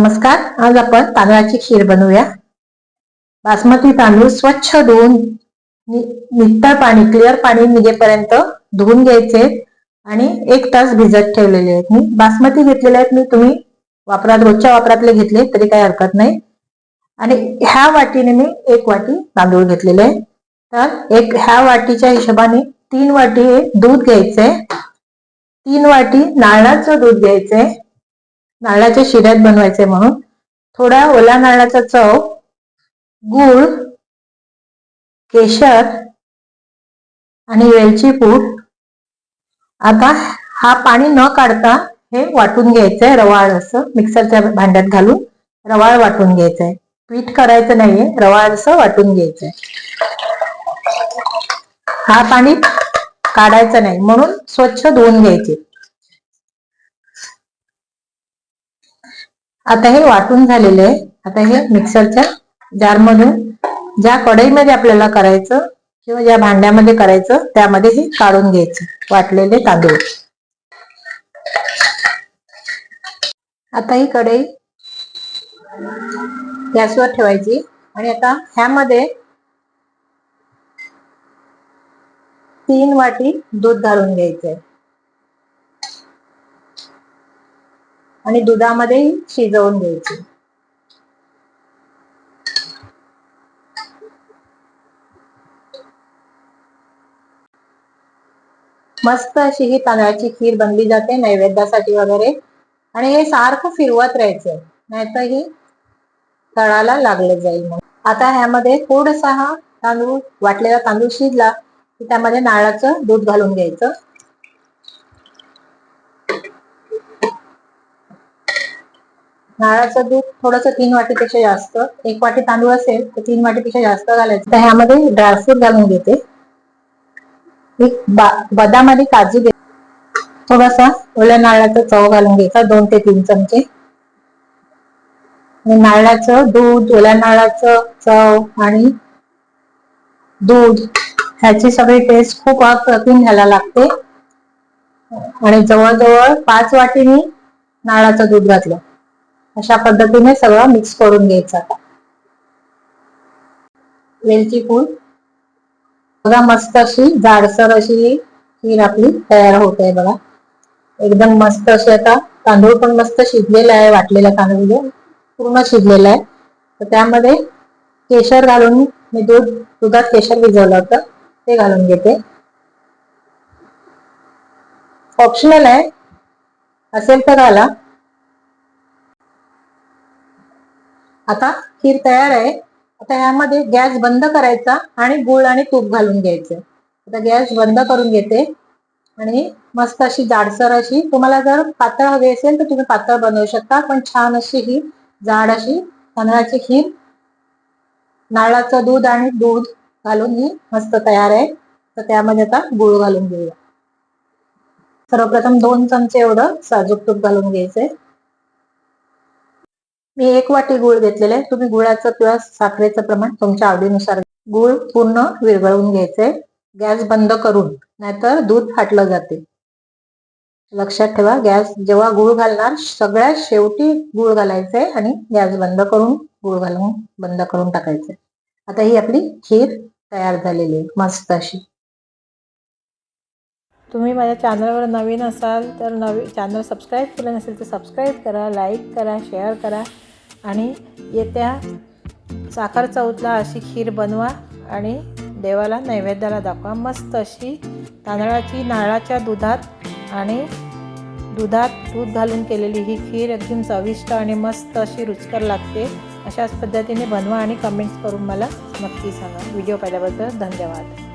नमस्कार आज आपण तांदळाची खीर बनवूया. बासमती तांदूळ स्वच्छ धुवून नि- नितळ पाणी क्लिअर पाणी निघेपर्यंत धुवून घ्यायचे आणि एक तास भिजत ठेवलेले आहेत. मी बासमती घेतलेले आहेत मी तुम्ही वापरात रोजच्या वापरातले घेतले तरी काही हरकत नाही. आणि ह्या वाटीने मी एक वाटी तांदूळ घेतलेले आहे. तर एक ह्या वाटीच्या हिशोबाने तीन वाटी हे दूध घ्यायचंय तीन वाटी नारळाचं दूध घ्यायचंय नारळाच्या शिऱ्यात बनवायचे म्हणून. थोडा ओला नारळाचा चव गूळ केशर आणि वेलची पूड. आता हा पाणी न काढता हे वाटून घ्यायचंय रवाळ असं मिक्सरच्या भांड्यात घालून रवाळ वाटून घ्यायचंय. पीठ करायचं नाहीये रवाळ असं वाटून घ्यायचंय. हा पाणी काढायचं नाही म्हणून स्वच्छ धुवून घ्यायचे. आता हे वाटून झालेले आहे. आता हे मिक्सरच्या जारमधून ज्या कढईमध्ये आपल्याला करायचं किंवा ज्या भांड्यामध्ये करायचं त्यामध्ये हे काढून घ्यायचं. वाटलेले तांदूळ. आता ही कढई गॅसवर ठेवायची आणि आता ह्यामध्ये तीन वाटी दूध घालून घ्यायचंय. आणि दुधामध्ये शिजवून घ्यायची. मस्त अशी ही तांदळाची खीर बनली जाते नैवेद्यासाठी वगैरे. आणि हे सारखं फिरवत राहायचं नाहीतर ही तळाला लागलं जाईल मग. आता ह्यामध्ये थोडसा हा तांदूळ वाटलेला तांदूळ शिजला की त्यामध्ये नारळाचं दूध घालून घ्यायचं. नारळाचं दूध थोडंसं तीन वाटीपेक्षा जास्त एक वाटी तांदूळ असेल तर तीन वाटीपेक्षा जास्त घालायचं. तर ह्यामध्ये ड्रायफ्रूट घालून घेते. एक बदाम आणि काजू घेते थोडासा ओल्या नारळाचा चव घालून घ्यायचा दोन ते तीन चमचे. नारळाचं दूध ओल्या नारळाचं चव आणि दूध ह्याची सगळी टेस्ट खूप अप्रतिम घ्यायला लागते. आणि जवळजवळ पाच वाटीनी नारळाचं दूध घातलं. अशा पद्धतीने सगळं मिक्स करून घ्यायचं आता. वेलची पूड. बघा मस्त अशी जाडसर अशी खीर आपली तयार होत आहे बघा. एकदम मस्त अशी आता तांदूळ पण मस्त शिजलेला आहे वाटलेला तांदूळ. पूर्ण शिजलेला आहे. तर त्यामध्ये केशर घालून मी दूध दुधात केशर भिजवलं होतं ते घालून घेते. ऑप्शनल आहे. असेल तर घाला. आता खीर तयार आहे. आता यामध्ये गॅस बंद करायचा आणि गुळ आणि तूप घालून घ्यायचं. आता गॅस बंद करून घेते. आणि मस्त अशी जाडसर अशी तुम्हाला जर पातळ हवी असेल तर तुम्ही पातळ बनवू शकता पण छान अशी ही जाड अशी तांदळाची खीर. नारळाचं दूध आणि दूध घालून ही मस्त तयार आहे. तर त्यामध्ये आता गुळ घालून घेऊया. सर्वप्रथम दोन चमचे एवढं साजूक तूप घालून घ्यायचंय मी एक वाटी गुळ घेतलेला आहे. तुम्ही गुळाचं किंवा साखरेचं प्रमाण तुमच्या आवडीनुसार गुळ पूर्ण विरघळून घ्यायचंय. गॅस बंद करून नाहीतर दूध फाटलं जाते. लक्षात ठेवा गॅस जेव्हा गुळ घालणार सगळ्यात शेवटी गुळ घालायचंय आणि गॅस बंद करून गुळ घालून बंद करून टाकायचंय. आता ही आपली खीर तयार झालेली आहे मस्त अशी. तुम्ही माझ्या चॅनलवर नवीन असाल तर नवीन चॅनल सबस्क्राईब केलं नसेल तर सबस्क्राईब करा लाईक करा शेअर करा. आणि येत्या साखर चौथला अशी खीर बनवा आणि देवाला नैवेद्याला दाखवा. मस्त अशी तांदळाची नारळाच्या दुधात आणि दुधात दूध घालून केलेली ही खीर एकदम चविष्ट आणि मस्त अशी रुचकर लागते. अशाच पद्धतीने बनवा आणि कमेंट्स करून मला नक्की सांगा. व्हिडिओ पाहिल्याबद्दल धन्यवाद.